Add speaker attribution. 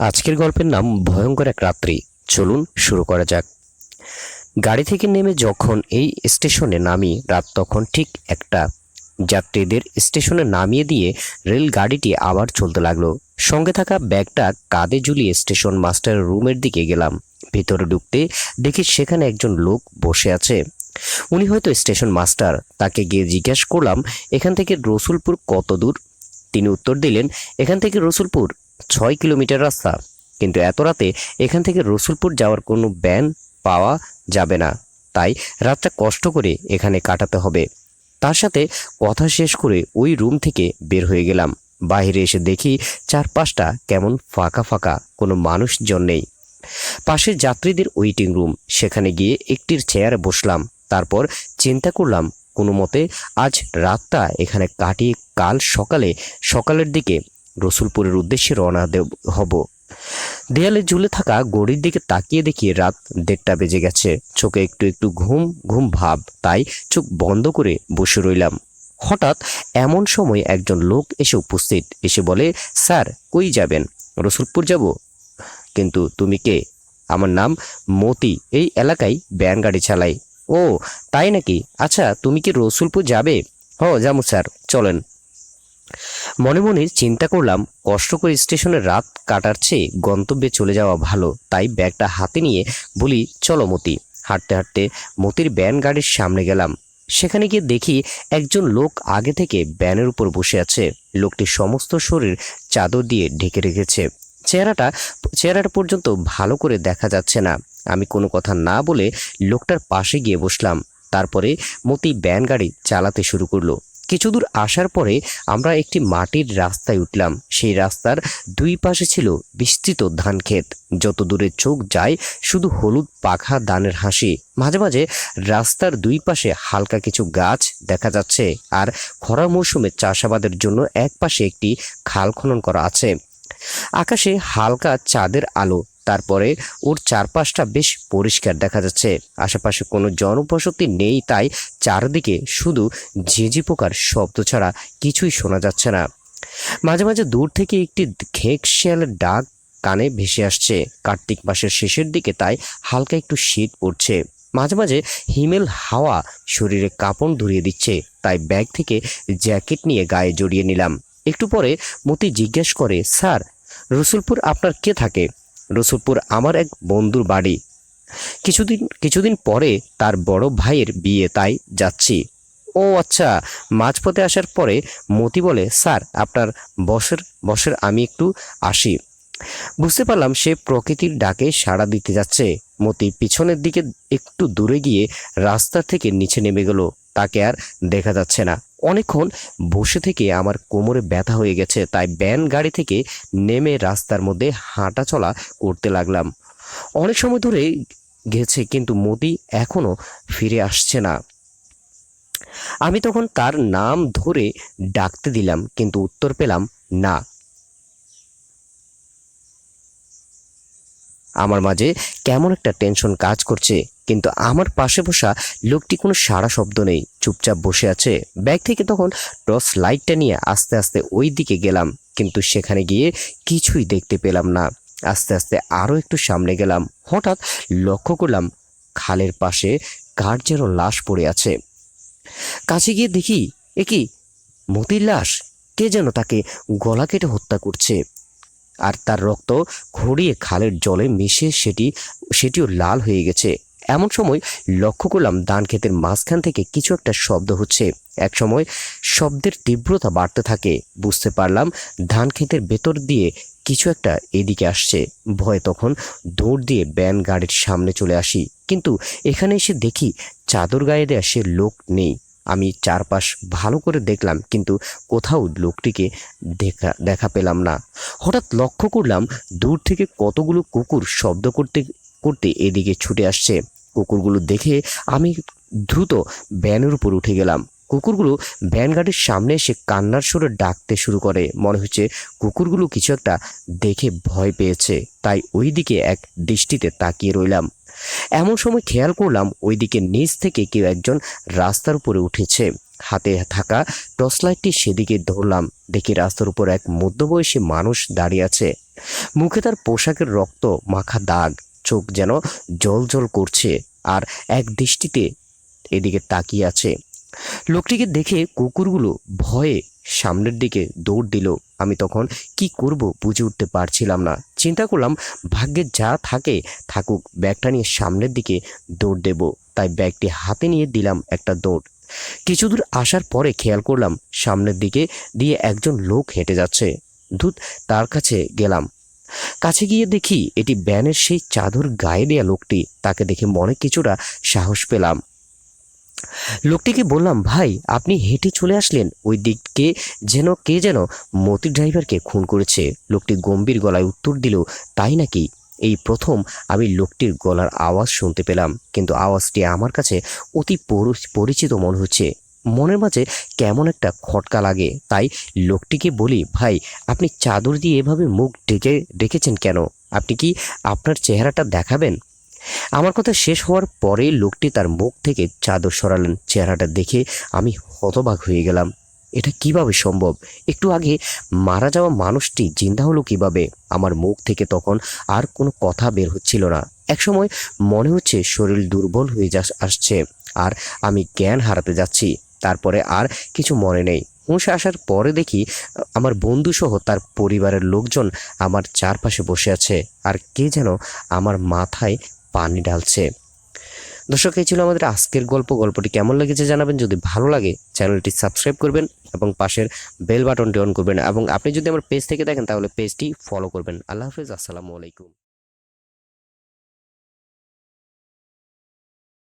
Speaker 1: আজকের গল্পের নাম ভয়ঙ্কর এক রাত্রি। চলুন শুরু করা যাক। গাড়ি থেকে নেমে যখন এই স্টেশনে নামি, রাত তখন ঠিক একটা। যাত্রীদের স্টেশনে নামিয়ে দিয়ে রেল গাড়িটি আবার চলতে লাগল। সঙ্গে থাকা ব্যাগটা কাঁধে ঝুলিয়ে স্টেশন মাস্টারের রুমের দিকে গেলাম। ভিতরে ঢুকতে দেখি সেখানে একজন লোক বসে আছে। উনি হয়তো স্টেশন মাস্টার। তাকে গিয়ে জিজ্ঞাসা করলাম, এখান থেকে রসুলপুর কত দূর? তিনি উত্তর দিলেন, এখান থেকে রসুলপুর। ছয় কিলোমিটার রাস্তা। কিন্তু এত রাতে এখান থেকে রসুলপুর যাওয়ার কোনো ব্যান পাওয়া যাবে না। তাই রাতটা কষ্ট করে এখানে কাটাতে হবে। তার সাথে কথা শেষ করে ওই রুম থেকে বের হয়ে গেলাম। বাইরে এসে দেখি চারপাশটা কেমন ফাঁকা ফাঁকা, কোনো মানুষজন নেই। পাশে যাত্রীদের ওয়েটিং রুম, সেখানে গিয়ে একটির চেয়ারে বসলাম। তারপর চিন্তা করলাম, কোনো মতে আজ রাতটা এখানে কাটিয়ে কাল সকালে সকালের দিকে রসুলপুরের উদ্দেশ্যে রওনা হব। দেয়ালে ঝুলে থাকা গড়ির দিকে তাকিয়ে দেখি রাত দেড়টা বেজে গেছে। চোখে একটু একটু ঘুম ঘুম ভাব, তাই চোখ বন্ধ করে বসে রইলাম। হঠাৎ এমন সময় একজন লোক এসে উপস্থিত, এসে বলে, স্যার, কই যাবেন? রসুলপুর যাব? কিন্তু তুমি কে? আমার নাম মতি, এই এলাকায় ব্যান গাড়ি চালাই ও, তাই নাকি? আচ্ছা তুমি কি রসুলপুর যাবে? হ, যাব, স্যার, চলেন। মনে মনে চিন্তা করলাম, কষ্ট করে স্টেশনে রাত কাটার চেয়ে গন্তব্যে চলে যাওয়া ভালো। তাই ব্যাগটা হাতে নিয়ে বলি, চলো মতি। হাঁটতে হাঁটতে মতির ব্যান গাড়ির সামনে গেলাম। সেখানে গিয়ে দেখি একজন লোক আগে থেকে ব্যানের উপর বসে আছে। লোকটি সমস্ত শরীর চাদর দিয়ে ঢেকে রেখেছে। চেহারাটা চেহারাটা পর্যন্ত ভালো করে দেখা যাচ্ছে না। আমি কোনো কথা না বলে লোকটার পাশে গিয়ে বসলাম। তারপরে মতি ব্যান গাড়ি চালাতে শুরু করল। কিছু দূর আসার পরে আমরা একটি মাটির রাস্তায় উঠলাম। সেই রাস্তার দুই পাশে ছিল বিস্তৃত ধান ক্ষেত। যত দূরে চোখ যায়, শুধু হলুদ পাখা দানের হাসি। মাঝে মাঝে রাস্তার দুই পাশে হালকা কিছু গাছ দেখা যাচ্ছে আর খরা মৌসুমে চাষাবাদের জন্য এক পাশে একটি খাল খনন করা আছে। আকাশে হালকা চাঁদের আলো তারপরে ওর চারপাশটা বেশ পরিষ্কার দেখা যাচ্ছে। আশেপাশে কোনো জনবসতি নেই, তাই চারদিকে শুধু ঝিঝি পোকার শব্দ ছাড়া কিছুই শোনা যাচ্ছে না। মাঝে মাঝে দূর থেকে একটি ঘেঁক শিয়ালের ডাক কানে ভেসে আসছে। কার্তিক মাসের শেষের দিকে তাই হালকা একটু শীত পড়ছে। মাঝে মাঝে হিমেল হাওয়া শরীরে কাঁপন ধরিয়ে দিচ্ছে, তাই ব্যাগ থেকে জ্যাকেট নিয়ে গায়ে জড়িয়ে নিলাম। একটু পরে মতি জিজ্ঞেস করে, স্যার, রসুলপুর আপনার কে থাকে? রসুলপুর আমার এক বন্ধুর বাড়ি। কিছুদিন কিছুদিন পরে তার বড় ভাইয়ের বিয়ে, তাই যাচ্ছি। ও আচ্ছা মাঝপথে আসার পরে মতি বলে, স্যার, আপনার বসের বসের আমি একটু আসি। বুঝতে পারলাম সে প্রকৃতির ডাকে সাড়া দিতে যাচ্ছে। মতি পিছনের দিকে একটু দূরে গিয়ে রাস্তা থেকে নিচে নেমে গেল। তাকে আর দেখা যাচ্ছে না। অনেকক্ষণ বসে থেকে আমার কোমরে ব্যথা হয়ে গেছে, তাই ব্যান গাড়ি থেকে নেমে রাস্তার মধ্যে হাঁটা চলা করতে লাগলাম। অনেক সময় ধরে গেছে, কিন্তু মোদি এখনও ফিরে আসছে না। আমি তখন তার নাম ধরে ডাকতে দিলাম, কিন্তু উত্তর পেলাম না। আমার মাঝে কেমন একটা টেনশন কাজ করছে, কিন্তু আমার পাশে বসা লোকটি কোনো সারা শব্দ নেই। চুপচাপ বসে আছে। ব্যাগ থেকে তখন টর্চ লাইটটা নিয়ে আস্তে আস্তে ওই দিকে গেলাম, কিন্তু সেখানে গিয়ে কিছুই দেখতে পেলাম না। আস্তে আস্তে আরও একটু সামনে গেলাম। হঠাৎ লক্ষ্য করলাম খালের পাশে কার যেন লাশ পড়ে আছে। কাছে গিয়ে দেখি এ কি মতির লাশ? কে যেন তাকে গলা কেটে হত্যা করছে। আর তার রক্ত ঘড়িয়ে খালের জলে মিশে সেটি, সেটিও লাল হয়ে গেছে। এমন সময় লক্ষ্য করলাম ধান ক্ষেতের মাঝখান থেকে কিছু একটা শব্দ হচ্ছে। এক সময় শব্দের তীব্রতা বাড়তে থাকে। বুঝতে পারলাম ধান ক্ষেতের ভেতর দিয়ে কিছু একটা এদিকে আসছে। ভয়ে তখন দৌড় দিয়ে ব্যান গাড়ির সামনে চলে আসি। কিন্তু এখানে এসে দেখি চাদর গায়ে দেয়া সে লোক নেই। আমি চারপাশ ভালো করে দেখলাম, কিন্তু কোথাও লোকটিকে দেখা দেখা পেলাম না। হঠাৎ লক্ষ্য করলাম, দূর থেকে কতগুলো কুকুর শব্দ করতে করতে এদিকে ছুটে আসছে। কুকুরগুলো দেখে আমি দ্রুত ব্যানের উপর উঠে গেলাম। কুকুরগুলো ভ্যান গাড়ির সামনে এসে কান্নার সুরে ডাকতে শুরু করে। মনে হচ্ছে কুকুরগুলো কিছু একটা দেখে ভয় পেয়েছে। তাই ওই দিকে এক দৃষ্টিতে তাকিয়ে রইলাম। এমন সময় খেয়াল করলাম ওইদিকে নিচ থেকে কেউ একজন রাস্তার উপরে উঠেছে। হাতে থাকা টর্চ লাইটটি সেদিকে ধরলাম, দেখি রাস্তার উপর এক মধ্যবয়সী মানুষ দাঁড়িয়ে আছে। মুখে তার পোশাকের রক্ত মাখা দাগ, চোখ যেন জল জল করছে আর এক দৃষ্টিতে এদিকে তাকিয়ে আছে। লোকটিকে দেখে কুকুরগুলো ভয়ে সামনের দিকে দৌড় দিল। আমি তখন কি করব বুঝে উঠতে পারছিলাম না। চিন্তা করলাম, ভাগ্যে যা থাকে থাকুক, ব্যাগটা নিয়ে সামনের দিকে দৌড় দেব। তাই ব্যাগটি হাতে নিয়ে দিলাম একটা দৌড়। কিছু দূর আসার পরে খেয়াল করলাম, সামনের দিকে দিয়ে একজন লোক হেঁটে যাচ্ছে। ধুত, তার কাছে গেলাম। কাছে গিয়ে দেখি এটি ব্যানের সেই চাদর গায়ে দেয়া লোকটি। তাকে দেখে মনে কিছুটা সাহস পেলাম। লোকটিকে বললাম, ভাই, আপনি হেঁটে চলে আসলেন। ওই দিককে যেন কে যেন মতি ড্রাইভারকে খুন করেছে। লোকটি গম্ভীর গলায় উত্তর দিল, তাই নাকি? এই প্রথম আমি লোকটির গলার আওয়াজ শুনতে পেলাম, কিন্তু আওয়াজটি আমার কাছে অতি পরিচিত মনে হচ্ছে। মনের মাঝে কেমন একটা খটকা লাগে, তাই লোকটিকে বলি, ভাই, আপনি চাদর দিয়ে এভাবে মুখ ডেকে, ডেকেছেন কেন? আপনি কি আপনার চেহারাটা দেখাবেন? আমার কথা শেষ হওয়ার পরে লোকটি তার মুখ থেকে চাদর সরালেন, চেহারাটা দেখে আমি হতবাক হয়ে গেলাম। এটা কীভাবে সম্ভব? একটু আগে মারা যাওয়া মানুষটি জিন্দা হলো কীভাবে? আমার মুখ থেকে তখন আর কোনো কথা বের হচ্ছিল না। একসময় মনে হচ্ছে শরীর দুর্বল হয়ে যা আসছে আর আমি জ্ঞান হারাতে যাচ্ছি। তারপরে আর কিছু মনে নেই। হুঁশ আসার পরে দেখি আমার বন্ধুসহ তার পরিবারের লোকজন আমার চারপাশে বসে আছে। আর কে যেন আমার মাথায় পানি ঢালছে। দর্শক, এই ছিল আমাদের আজকের গল্প। গল্পটি কেমন লেগেছে জানাবেন। যদি ভালো লাগে, চ্যানেলটি সাবস্ক্রাইব করবেন এবং পাশের বেল বাটনটি অন করবেন। এবং আপনি যদি আমার পেজ থেকে দেখেন, তাহলে পেজটি ফলো করবেন। আল্লাহ হাফিজ। আসসালামু আলাইকুম।